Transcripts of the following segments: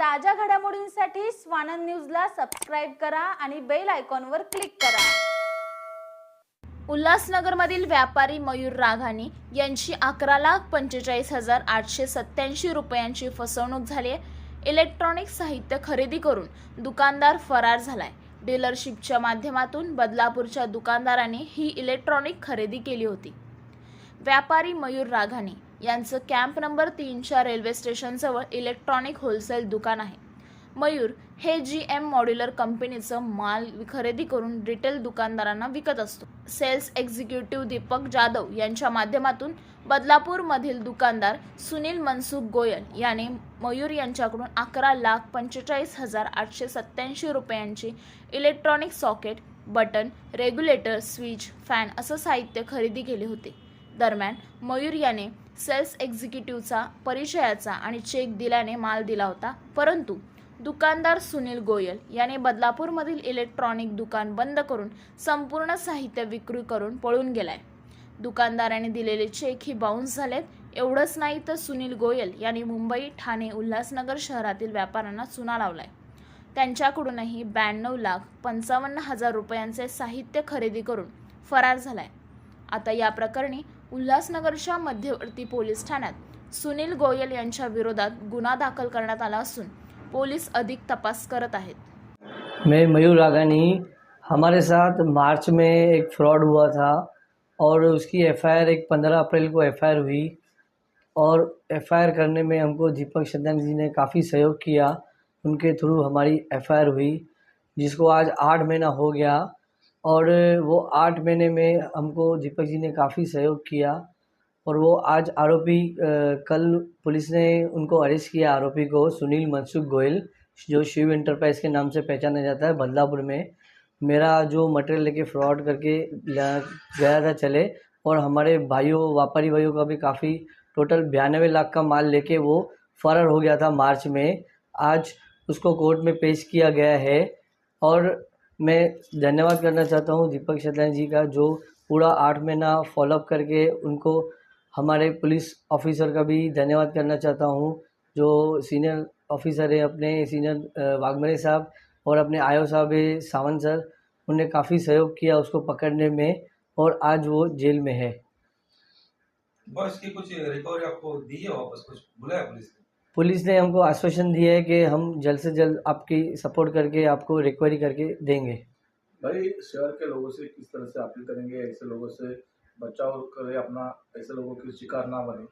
ताज्या घडामोडींसाठी स्वानंद न्यूजला सबस्क्राईब करा आणि बेल आयकॉनवर क्लिक करा. उल्हासनगरमधील व्यापारी मयूर राघानी यांची अकरा लाख पंचेचाळीस हजार आठशे सत्त्याऐंशी रुपयांची फसवणूक झाली आहे. इलेक्ट्रॉनिक साहित्य खरेदी करून दुकानदार फरार झालाय. डीलरशिपच्या माध्यमातून बदलापूरच्या दुकानदाराने ही इलेक्ट्रॉनिक खरेदी केली होती. व्यापारी मयूर राघानी यांचं कॅम्प नंबर तीनच्या रेल्वे स्टेशनजवळ इलेक्ट्रॉनिक होलसेल दुकान आहे. मयूर हे जी एम मॉड्युलर कंपनीचं माल खरेदी करून रिटेल दुकानदारांना विकत असतो. सेल्स एक्झिक्युटिव्ह दीपक जाधव यांच्या माध्यमातून बदलापूरमधील दुकानदार सुनील मनसुख गोयल याने मयूर यांच्याकडून अकरा लाख पंचेचाळीस हजार आठशे सत्याऐंशी रुपयांची electronic socket button regulator switch fan असं साहित्य खरेदी केले होते. दरम्यान मयूर याने सेल्स एक्झिक्युटिव्हचा परिचयाचा आणि चेक दिल्याने माल दिला होता. परंतु दुकानदार सुनील गोयल याने बदलापूरमधील इलेक्ट्रॉनिक दुकान बंद करून संपूर्ण साहित्य विक्री करून पळून गेलाय. दुकानदाराने दिलेले चेक ही बाउन्स झालेत. एवढंच नाही तर सुनील गोयल यांनी मुंबई ठाणे उल्हासनगर शहरातील व्यापाऱ्यांना चुना लावलाय. त्यांच्याकडूनही ब्याण्णव लाख पंचावन्न हजार रुपयांचे साहित्य खरेदी करून फरार झालाय. आता या प्रकरणी उल्हासनगरच्या मध्यवर्ती पोलीस ठाण्यात सुनील गोयल यांच्या विरोधात गुन्हा दाखल करण्यात आला असून पोलीस अधिक तपास करत आहेत. मैं मयूर रागानी हमारे साथ मार्च में एक फ्रॉड हुआ था और उसकी एफआईआर एक पंद्रह अप्रैल को एफआईआर हुई और एफआईआर करने में हमको दीपक शदन जी ने काफ़ी सहयोग किया। उनके थ्रू हमारी एफआईआर हुई, जिसको आज आठ महीना हो गया। और वो आठ महीने में हमको दीपक जी ने काफ़ी सहयोग किया और वो आज आरोपी कल पुलिस ने उनको अरेस्ट किया आरोपी को, सुनील मनसुख गोयल, जो शिव इंटरप्राइज के नाम से पहचाना जाता है बदलापुर में। मेरा जो मटेरियल लेके फ्रॉड करके गया था चले और हमारे भाइयों, व्यापारी भाइयों का भी काफ़ी टोटल बयानवे लाख का माल लेके वो फरार हो गया था मार्च में। आज उसको कोर्ट में पेश किया गया है और मैं धन्यवाद करना चाहता हूँ दीपक शतलानी जी का, जो पूरा आठ महीना फॉलोअप करके उनको हमारे पुलिस ऑफिसर का भी धन्यवाद करना चाहता हूँ, जो सीनियर ऑफिसर है अपने सीनियर वाघमरे साहब और अपने आयो साहब है सावंत सर, उन्होंने काफ़ी सहयोग किया उसको पकड़ने में और आज वो जेल में है। बस की कुछ रिकवरी आपको दी है वापस, कुछ बुलाया पुलिस ने? पुलिस ने हमको आश्वासन दिया है कि हम जल्द से जल्द आपकी सपोर्ट करके आपको रिकवरी करके देंगे। भाई शहर के लोगों से किस तरह से अपील करेंगे? ऐसे लोगों से बचाव करें अपना ऐसे लोगों की शिकार ना बने।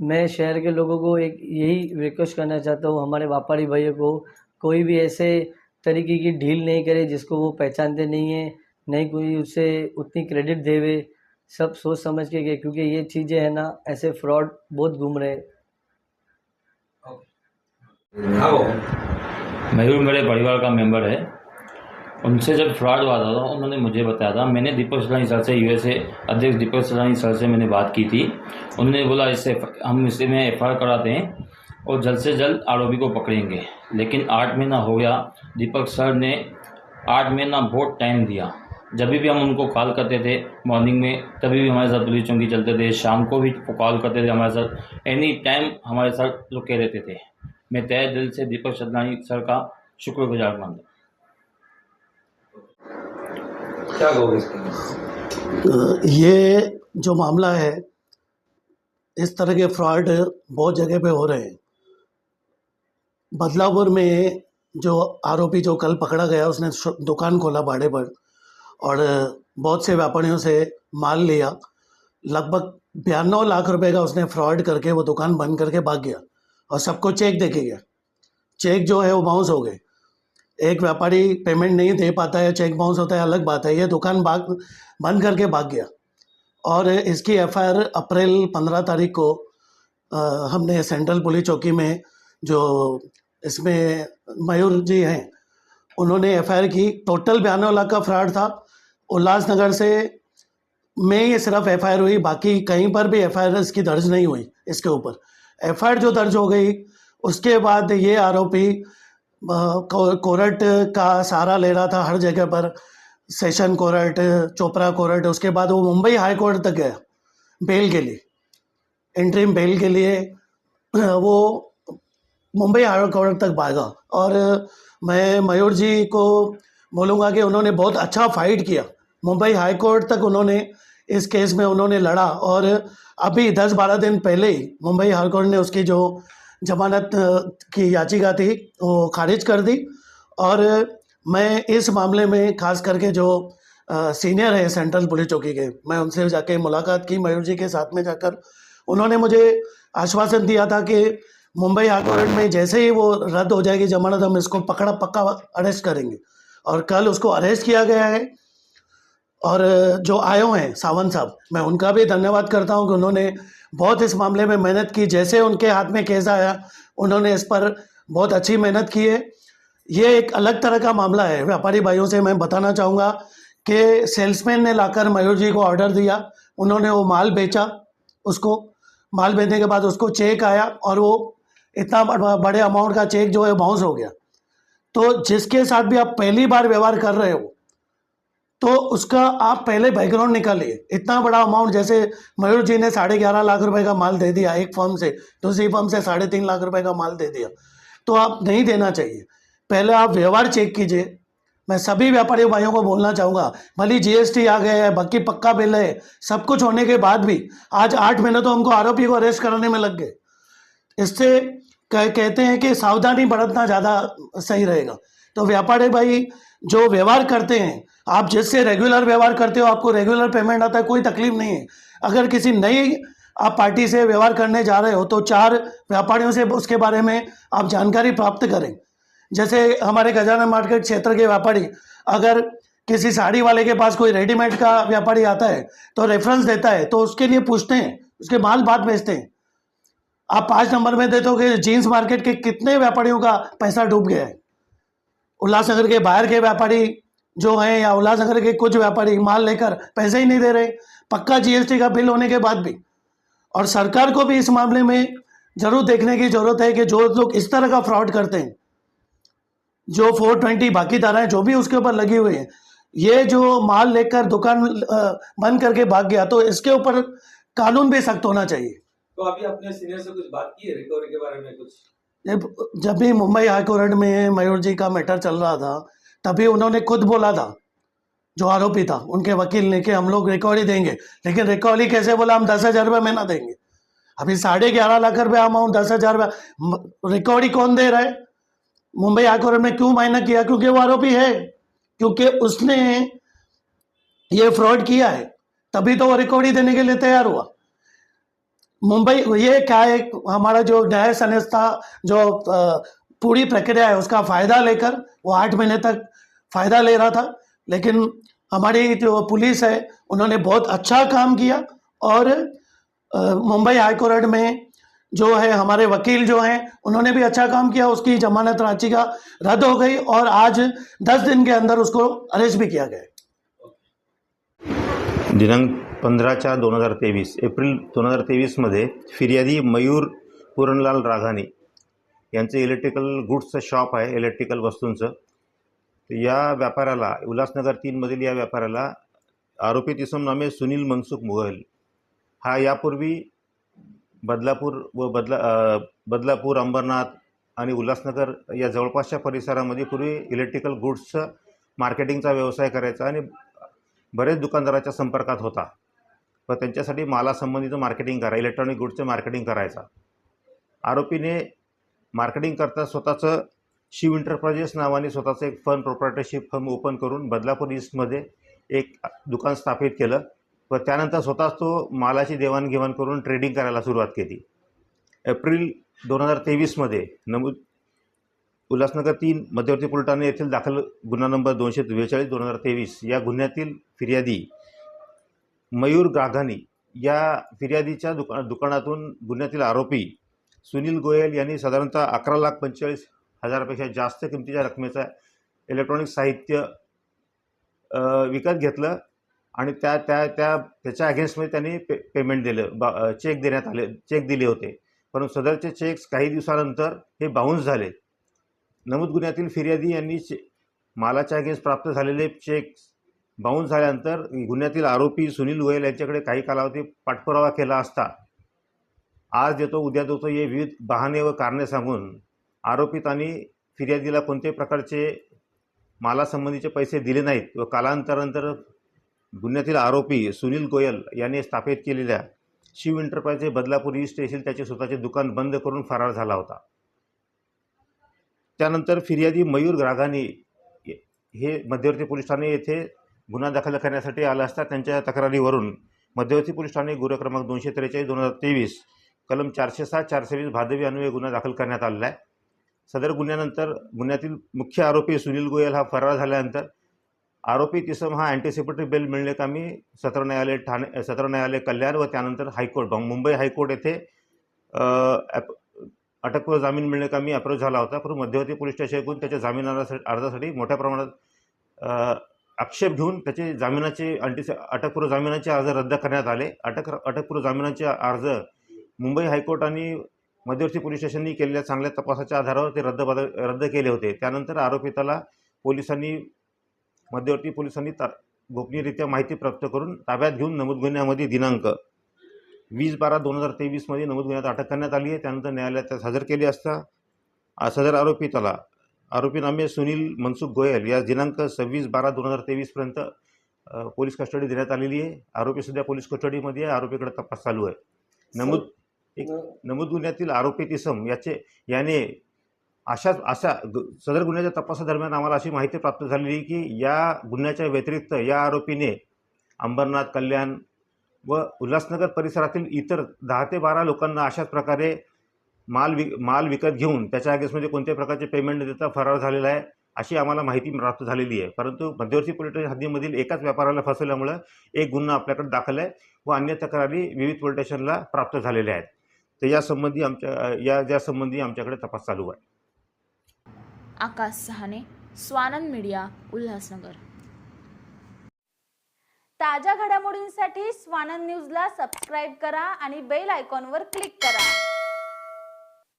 मैं शहर के लोगों को एक यही रिक्वेस्ट करना चाहता हूँ हमारे व्यापारी भाइयों को कोई भी ऐसे तरीके की ढील नहीं करे जिसको वो पहचानते नहीं हैं नहीं कोई उसे उतनी क्रेडिट देवे। सब सोच समझ के गए क्योंकि ये चीज़ें हैं ना ऐसे फ्रॉड बहुत घूम रहे मयूर मेरे परिवार का मेंबर है। उनसे जब फ्रॉड हुआ था, उन्होंने मुझे बताया था। मैंने दीपक सलानी सर से यूएसए अध्यक्ष दीपक सलानी सर से मैंने बात की थी। उन्होंने बोला, इससे हम इसे में एफ़ कराते हैं और जल्द से जल्द आरोपी को पकड़ेंगे। लेकिन आठ महीना हो गया। दीपक सर ने आठ महीना बहुत टाइम दिया। जब भी हम उनको कॉल करते थे मॉर्निंग में, तभी भी हमारे साथ पुलिस चौकी चलते थे। शाम को भी कॉल करते थे हमारे साथ। एनी टाइम हमारे साथ रुके रहते थे। मैं तय दिल से दीपक सदनानी सर का शुक्रगुजार मानता क्या कहोगे ये जो मामला है इस तरह के फ्रॉड बहुत जगह पे हो रहे हैं। बदलापुर में जो आरोपी जो कल पकड़ा गया उसने दुकान खोला भाड़े पर और बहुत से व्यापारियों से माल लिया। लगभग बयानवे लाख रुपए का उसने फ्रॉड करके वो दुकान बंद करके भाग गया। और सबको चेक दे के गया। चेक जो है वो बाउंस हो गए। एक व्यापारी पेमेंट नहीं दे पाता है चेक बाउंस होता है अलग बात है। ये दुकान भाग बंद करके भाग गया। और इसकी एफआईआर अप्रैल पंद्रह तारीख को अ, हमने सेंट्रल पुलिस चौकी में जो इसमें मयूर जी हैं उन्होंने एफआईआर की टोटल बयानवे लाख का फ्रॉड था। उल्लासनगर से में ये सिर्फ़ एफआईआर हुई बाकी कहीं पर भी एफआईआर इसकी दर्ज नहीं हुई इसके ऊपर। एफआईआर जो दर्ज हो गई, उसके बाद ये आरोपी कोर्ट का सहारा ले रहा था हर जगह पर, सेशन कोर्ट, चोपड़ा कोर्ट, उसके बाद वो मुंबई हाई कोर्ट तक गया, बेल के लिए, इंटरिम बेल के लिए, वो मुंबई हाई कोर्ट तक भागा, और मैं मयूर जी को बोलूँगा कि उन्होंने बहुत अच्छा फाइट किया, मुंबई हाई कोर्ट तक उन्होंने इस केस में उन्होंने लड़ा और अभी दस बारह दिन पहले ही मुंबई हाईकोर्ट ने उसकी जो जमानत की याचिका थी, वो खारिज कर दी। और मैं इस मामले में खास करके जो सीनियर है सेंट्रल पुलिस चौकी के, मैं उनसे जाके मुलाकात की, मयूर जी के साथ में जाकर उन्होंने मुझे आश्वासन दिया था कि मुंबई हाईकोर्ट में जैसे ही वो रद्द हो जाएगी जमानत, हम इसको पकड़ा पक्का अरेस्ट करेंगे। और कल उसको अरेस्ट किया गया है। और जो आयो हैं, सावंत साहब, मैं उनका भी धन्यवाद करता हूँ कि उन्होंने बहुत इस मामले में मेहनत की। जैसे उनके हाथ में केस आया, उन्होंने इस पर बहुत अच्छी मेहनत की है। ये एक अलग तरह का मामला है। व्यापारी भाइयों से मैं बताना चाहूँगा कि सेल्समैन ने लाकर मयूर जी को ऑर्डर दिया, उन्होंने वो माल बेचा, उसको, माल बेचने के बाद उसको चेक आया और वो इतना बड़े अमाउंट का चेक जो है बाउंस हो गया। तो जिसके साथ भी आप पहली बार व्यवहार कर रहे हो तो उसका आप पहले बैकग्राउंड निकालिए। इतना बड़ा अमाउंट जैसे मयूर जी ने साढ़े ग्यारह लाख रुपए का माल दे दिया एक फर्म से दूसरी फर्म से साढ़े तीन लाख रुपए का माल दे दिया। तो आप नहीं देना चाहिए। पहले आप व्यवहार चेक कीजिए। मैं सभी व्यापारी भाइयों को बोलना चाहूँगा भली जीएसटी आ गया है बाकी पक्का बिल है सब कुछ होने के बाद भी आज आठ महीने तो हमको आरोपी को अरेस्ट कराने में लग गए। इससे कह, कहते हैं कि सावधानी बरतना ज़्यादा सही रहेगा। तो व्यापारी भाई जो व्यवहार करते हैं, आप जिससे रेगुलर व्यवहार करते हो, आपको रेगुलर पेमेंट आता है, कोई तकलीफ़ नहीं है। अगर किसी नई आप पार्टी से व्यवहार करने जा रहे हो तो चार व्यापारियों से उसके बारे में आप जानकारी प्राप्त करें। जैसे हमारे खजाना मार्केट क्षेत्र के व्यापारी, अगर किसी साड़ी वाले के पास कोई रेडीमेड का व्यापारी आता है तो रेफरेंस देता है तो उसके लिए पूछते हैं, उसके माल बाद बेचते हैं। आप पाँच नंबर में देते हो कि जीन्स मार्केट के कितने व्यापारियों का पैसा डूब गया है। उल्लासनगर के बाहर के व्यापारी जो हैं या उल्लासनगर के कुछ व्यापारी माल लेकर पैसे ही नहीं दे रहे, पक्का जीएसटी का बिल होने के बाद भी। और सरकार को भी इस मामले में ज़रूर देखने की ज़रूरत है कि जो लोग इस तरह का फ्रॉड करते हैं, जो फोर ट्वेंटी बाकी धाराएँ जो भी उसके ऊपर लगी हुई हैं, ये जो माल लेकर दुकान बंद करके भाग गया तो इसके ऊपर कानून भी सख्त होना चाहिए। तो अभी अपने सीनियर से कुछ बात की है रिकवरी के बारे में कुछ? जब भी मुंबई हाई कोर्ट में मयूर जी का मैटर चल रहा था, तभी उन्होंने खुद बोला था, जो आरोपी था, उनके वकील ने कि हम लोग रिकवरी देंगे। लेकिन रिकवरी कैसे बोला? हम दस हज़ार रुपये महीना देंगे। अभी साढ़े ग्यारह लाख रुपये अमाउंट दस हज़ार रुपये रिकवरी कौन दे रहा है? मुंबई हाई कोर्ट में क्यों मायना किया? क्योंकि वो आरोपी है। क्योंकि उसने ये फ्रॉड किया है। तभी तो वो रिकवरी देने के लिए तैयार हुआ। मुंबई, ये क्या है, हमारा जो न्याय संस्था, जो पूरी प्रक्रिया है, उसका फ़ायदा लेकर, वो आठ महीने तक फ़ायदा ले रहा था। लेकिन हमारी जो पुलिस है, उन्होंने बहुत अच्छा काम किया और मुंबई हाई कोर्ट में जो है, हमारे वकील जो हैं, उन्होंने भी अच्छा काम किया, उसकी जमानत याचिका रद्द हो गई और आज दस दिन के अंदर उसको अरेस्ट भी किया गया दिनांक पंधराच्या दोन हजार तेवीस एप्रिल दोन हजार तेवीसमध्ये फिर्यादी मयूर पुरणलाल राघाने यांचं इलेक्ट्रिकल गुड्सचं शॉप आहे इलेक्ट्रिकल वस्तूंचं. तर या व्यापाऱ्याला उल्हासनगर तीनमधील या व्यापाऱ्याला आरोपी इसम नामे सुनील मनसुख मुघल. हा यापूर्वी बदलापूर व बदला बदलापूर अंबरनाथ आणि उल्हासनगर या जवळपासच्या परिसरामध्ये पूर्वी इलेक्ट्रिकल गुड्सचं मार्केटिंगचा व्यवसाय करायचा आणि बरेच दुकानदाराच्या संपर्कात होता. व त्यांच्यासाठी मालासंबंधीचं मार्केटिंग करा इलेक्ट्रॉनिक गुडचं मार्केटिंग करायचा. आरोपीने मार्केटिंग करता स्वतःचं शिव इंटरप्राइजेस नावाने स्वतःचं एक फर्म प्रोप्रायटरशिप फर्म ओपन करून बदलापूर ईस्टमध्ये एक दुकान स्थापित केलं. व त्यानंतर स्वतःच तो मालाची देवाणघेवाण करून ट्रेडिंग करायला सुरुवात केली. एप्रिल दोन हजार तेवीसमध्ये नमूद उल्हासनगर तीन मध्यवर्ती पोलीस ठाणे येथील दाखल गुन्हा नंबर दोनशे बेचाळीस दोन हजार तेवीस या गुन्ह्यातील फिर्यादी मयूर गाघानी या फिर्यादीच्या दुका दुकानातून गुन्ह्यातील आरोपी सुनील गोयल यांनी साधारणतः अकरा लाख पंचेचाळीस हजारापेक्षा जास्त किमतीच्या रकमेचा इलेक्ट्रॉनिक साहित्य विकत घेतलं आणि त्या त्या त्या त्याच्या अगेन्स्टमध्ये त्यांनी पे पेमेंट दिलं. बा चेक देण्यात आले चेक दिले होते. परंतु सदरचे चेक्स काही दिवसानंतर हे बाउन्स झाले. नमूद गुन्ह्यातील फिर्यादी यांनी चे मालाच्या अगेन्स्ट प्राप्त झालेले चेक्स बाउन्स झाल्यानंतर गुन्ह्यातील आरोपी सुनील गोयल यांच्याकडे काही कालावधी पाठपुरावा केला असता आज देतो उद्या देतो हे विविध बहाणे व कारणे सांगून आरोपित आणि फिर्यादीला कोणत्याही प्रकारचे मालासंबंधीचे पैसे दिले नाहीत व कालांतरानंतर गुन्ह्यातील आरोपी सुनील गोयल यांनी स्थापित केलेल्या शिव एंटरप्राइज बदलापूर ईस्ट येथील त्याचे स्वतःचे दुकान बंद करून फरार झाला होता. त्यानंतर फिर्यादी मयूर ग्राघानी हे मध्यवर्ती पोलीस ठाणे येथे गुन्हा दाखल करण्यासाठी आला असता त्यांच्या तक्रारीवरून मध्यवर्ती पोलीस ठाणे गुन्हा क्रमांक दोनशे त्रेचाळीस दोन हजार तेवीस कलम चारशे सात चारशे वीस भादवी अन्वये गुन्हा दाखल करण्यात आलेला आहे. सदर गुन्ह्यानंतर गुन्ह्यातील मुख्य आरोपी सुनील गोयल हा फरार झाल्यानंतर आरोपी तिसम हा अँटिसिपेटरी बेल मिळणे कामी सत्र न्यायालय ठाणे सत्र न्यायालय कल्याण व त्यानंतर high court Mumbai high court येथे ॲप- अटकपूर्व जामीन मिळणे कामी अप्रोच झाला होता. परंतु मध्यवर्ती पोलीस स्टेशनकडून त्याच्या जामीन अर्जासाठी अर्जासाठी मोठ्या प्रमाणात आक्षेप घेऊन त्याचे जामिनाचे अंटी अटकपूर्व जामिनाचे अर्ज रद्द करण्यात आले. अटक अटकपूर्व जामिनाचे अर्ज मुंबई हायकोर्ट आणि मध्यवर्ती पोलीस स्टेशननी केलेल्या चांगल्या तपासाच्या आधारावर ते रद्द रद्द केले होते. त्यानंतर आरोपिताला पोलिसांनी मध्यवर्ती पोलिसांनी ता गोपनीयरित्या माहिती प्राप्त करून ताब्यात घेऊन नमूद गुन्ह्यामध्ये दिनांक वीस बारा दोन हजार तेवीसमध्ये नमूद गुन्ह्यात अटक करण्यात आली आहे. त्यानंतर न्यायालयात त्यास हजर केले असता आ- सदर आरोपिताला आरोपी नामे सुनील मनसुख गोयल. या दिनांक सव्वीस बारा दोन हजार तेवीसपर्यंत पोलीस कस्टडी देण्यात आलेली आहे. आरोपी सध्या पोलीस कस्टडीमध्ये आहे. आरोपीकडे तपास चालू आहे. नमूद एक नमूद गुन्ह्यातील आरोपी तिसम याचे याने अशाच अशा ग- सदर गुन्ह्याच्या तपासादरम्यान आम्हाला अशी माहिती प्राप्त झालेली की या गुन्ह्याच्या व्यतिरिक्त या आरोपीने अंबरनाथ कल्याण व उल्हासनगर परिसरातील इतर दहा ते बारा लोकांना अशाच प्रकारे माल वि माल विकत घेऊन त्याच्या अगेन्स्टमध्ये कोणत्याही प्रकारचे पेमेंट न देता फरार झालेला आहे अशी आम्हाला माहिती प्राप्त झालेली आहे. परंतु मध्यवर्ती पोलीस स्टेशन हद्दीमधील एकाच व्यापाराला फसवल्यामुळं एक गुन्हा आपल्याकडे दाखल आहे व अन्य तक्रारी विविध पोलीस स्टेशनला प्राप्त झालेल्या आहेत. तर यासंबंधी आमच्या या ज्यासंबंधी आमच्याकडे तपास चालू आहे. आकाश सहाने स्वानंद मीडिया उल्हासनगर. ताज्या घडामोडींसाठी स्वानंद न्यूजला सबस्क्राईब करा आणि बेल आयकॉनवर क्लिक करा.